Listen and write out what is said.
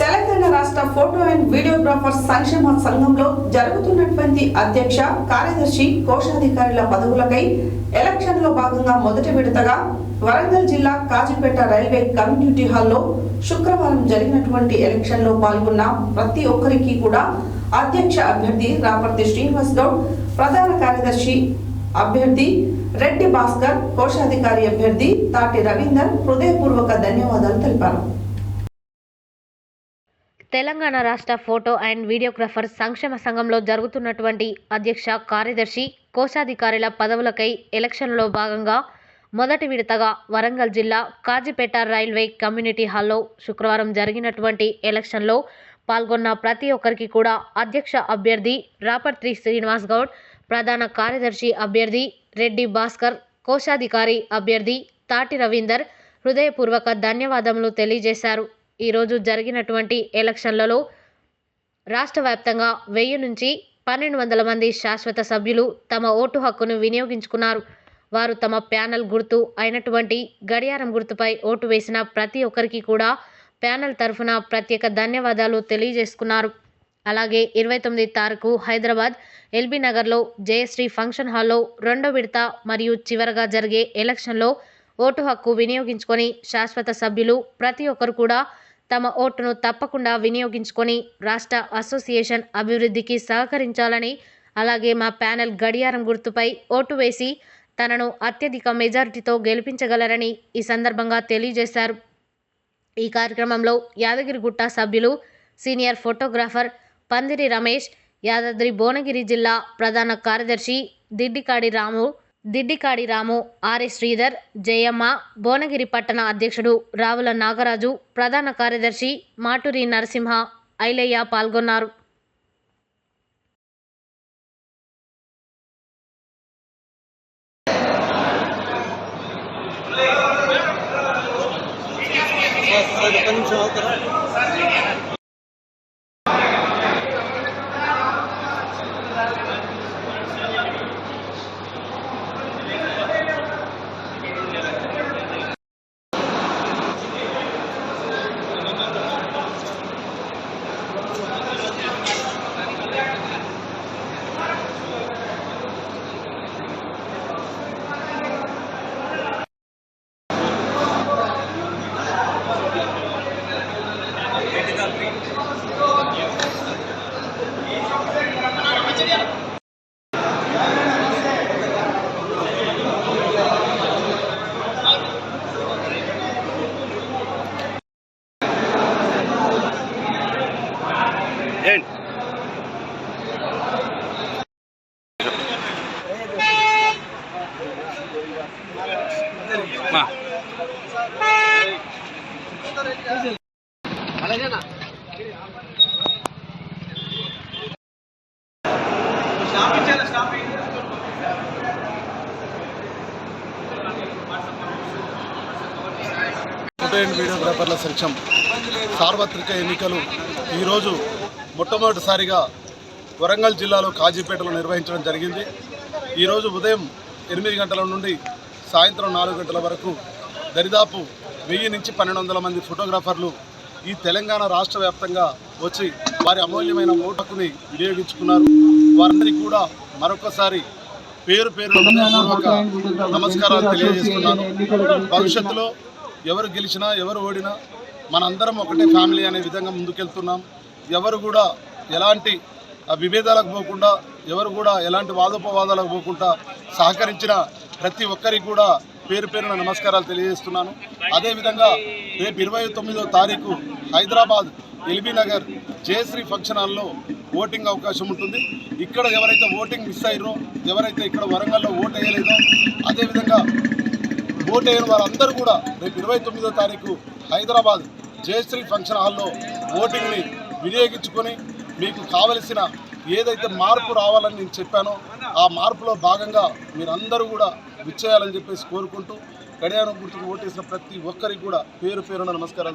తెలంగాణ రాష్ట్ర photo and videographer సంక్షేమ సంఘంలో జరుగుతున్నటువంటి అధ్యక్ష కార్యదర్శి కోశాధికారుల పదవులకై ఎలక్షన్లో భాగంగా మొదటి విడతగా వరంగల్ జిల్లా కాజీపేట రైల్వే కమ్యూనిటీ హాల్లో శుక్రవారం జరిగినటువంటి ఎలక్షన్లో పాల్గొన్న ప్రతి ఒక్కరికి కూడా అధ్యక్ష అభ్యర్థి రాపర్తి శ్రీనివాస్ గౌడ్ ప్రధాన కార్యదర్శి అభ్యర్థి రెడ్డి భాస్కర్ కోశాధికారి అభ్యర్థి తాటి రవీందర్ హృదయపూర్వక ధన్యవాదాలు తెలిపారు. తెలంగాణ రాష్ట్ర ఫోటో అండ్ వీడియోగ్రాఫర్ సంక్షేమ సంఘంలో జరుగుతున్నటువంటి అధ్యక్ష కార్యదర్శి కోశాధికారుల పదవులకై ఎలక్షన్లో భాగంగా మొదటి విడతగా వరంగల్ జిల్లా కాజీపేట రైల్వే కమ్యూనిటీ హాల్లో శుక్రవారం జరిగినటువంటి ఎలక్షన్లో పాల్గొన్న ప్రతి ఒక్కరికి కూడా అధ్యక్ష అభ్యర్థి రాపర్తి శ్రీనివాస్ గౌడ్ ప్రధాన కార్యదర్శి అభ్యర్థి రెడ్డి భాస్కర్ కోశాధికారి అభ్యర్థి తాటి రవీందర్ హృదయపూర్వక ధన్యవాదములు తెలియజేశారు. ఈరోజు జరిగినటువంటి ఎలక్షన్లలో రాష్ట్ర వ్యాప్తంగా వెయ్యి నుంచి పన్నెండు వందల మంది శాశ్వత సభ్యులు తమ ఓటు హక్కును వినియోగించుకున్నారు. వారు తమ ప్యానెల్ గుర్తు అయినటువంటి గడియారం గుర్తుపై ఓటు వేసిన ప్రతి ఒక్కరికి కూడా ప్యానెల్ తరఫున ప్రత్యేక ధన్యవాదాలు తెలియజేసుకున్నారు. అలాగే ఇరవై తొమ్మిది తారీఖు హైదరాబాద్ ఎల్బీ నగర్లో జయశ్రీ ఫంక్షన్ హాల్లో రెండో విడత మరియు చివరగా జరిగే ఎలక్షన్లో ఓటు హక్కు వినియోగించుకొని శాశ్వత సభ్యులు ప్రతి ఒక్కరు కూడా తమ ఓటును తప్పకుండా వినియోగించుకొని రాష్ట్ర అసోసియేషన్ అభివృద్ధికి సహకరించాలని అలాగే మా ప్యానెల్ గడియారం గుర్తుపై ఓటు వేసి తనను అత్యధిక మెజారిటీతో గెలిపించగలరని ఈ సందర్భంగా తెలియజేశారు. ఈ కార్యక్రమంలో యాదగిరిగుట్ట సభ్యులు సీనియర్ ఫోటోగ్రాఫర్ పందిరి రమేష్ యాదాద్రి భువనగిరి జిల్లా ప్రధాన కార్యదర్శి దిడ్డికాడి రాము దిడ్డికాడి రాము ఆర్ఎ శ్రీధర్ జయమ్మ భువనగిరి పట్టణ అధ్యక్షుడు రావుల నాగరాజు ప్రధాన కార్యదర్శి మాటూరి నరసింహ ఐలయ్య పాల్గొన్నారు. మా. ఫోటో అండ్ వీడియోగ్రాఫర్ల సంక్షం సార్వత్రిక ఎన్నికలు ఈరోజు మొట్టమొదటిసారిగా వరంగల్ జిల్లాలో కాజీపేటలో నిర్వహించడం జరిగింది. ఈరోజు ఉదయం ఎనిమిది గంటల నుండి సాయంత్రం నాలుగు గంటల వరకు దరిదాపు వెయ్యి నుంచి పన్నెండు వందల మంది ఫోటోగ్రాఫర్లు ఈ తెలంగాణ రాష్ట్ర వ్యాప్తంగా వచ్చి వారి అమూల్యమైన ఓటకుని వినియోగించుకున్నారు. వారందరికీ కూడా మరొకసారి పేరు పేరు నమస్కారాలు తెలియజేస్తున్నాను. భవిష్యత్తులో ఎవరు గెలిచినా ఎవరు ఓడినా మనందరం ఒకటే ఫ్యామిలీ అనే విధంగా ముందుకెళ్తున్నాం. ఎవరు కూడా ఎలాంటి విభేదాలకు పోకుండా ఎవరు కూడా ఎలాంటి వాదోపవాదాలకు పోకుండా సహకరించిన ప్రతి ఒక్కరికి కూడా పేరు పేరున నమస్కారాలు తెలియజేస్తున్నాను. అదేవిధంగా రేపు ఇరవై తొమ్మిదో తారీఖు హైదరాబాద్ ఎల్బీ నగర్ జయశ్రీ ఫంక్షన్ హాల్లో ఓటింగ్ అవకాశం ఉంటుంది. ఇక్కడ ఎవరైతే ఓటింగ్ మిస్ అయ్యారో ఎవరైతే ఇక్కడ వరంగల్లో ఓటు వేయలేదో అదేవిధంగా ఓటు వేయని వారందరూ కూడా రేపు ఇరవై తొమ్మిదో తారీఖు హైదరాబాద్ జయశ్రీ ఫంక్షన్ హాల్లో ఓటింగ్ని వినియోగించుకొని మీకు కావలసిన ఏదైతే మార్పు రావాలని నేను చెప్పానో ఆ మార్పులో భాగంగా మీరందరూ కూడా విచ్చేయాలని చెప్పేసి కోరుకుంటూ గడియారం గుర్తుకు ఓటేసిన ప్రతి ఒక్కరికి కూడా పేరు పేరున నమస్కారం.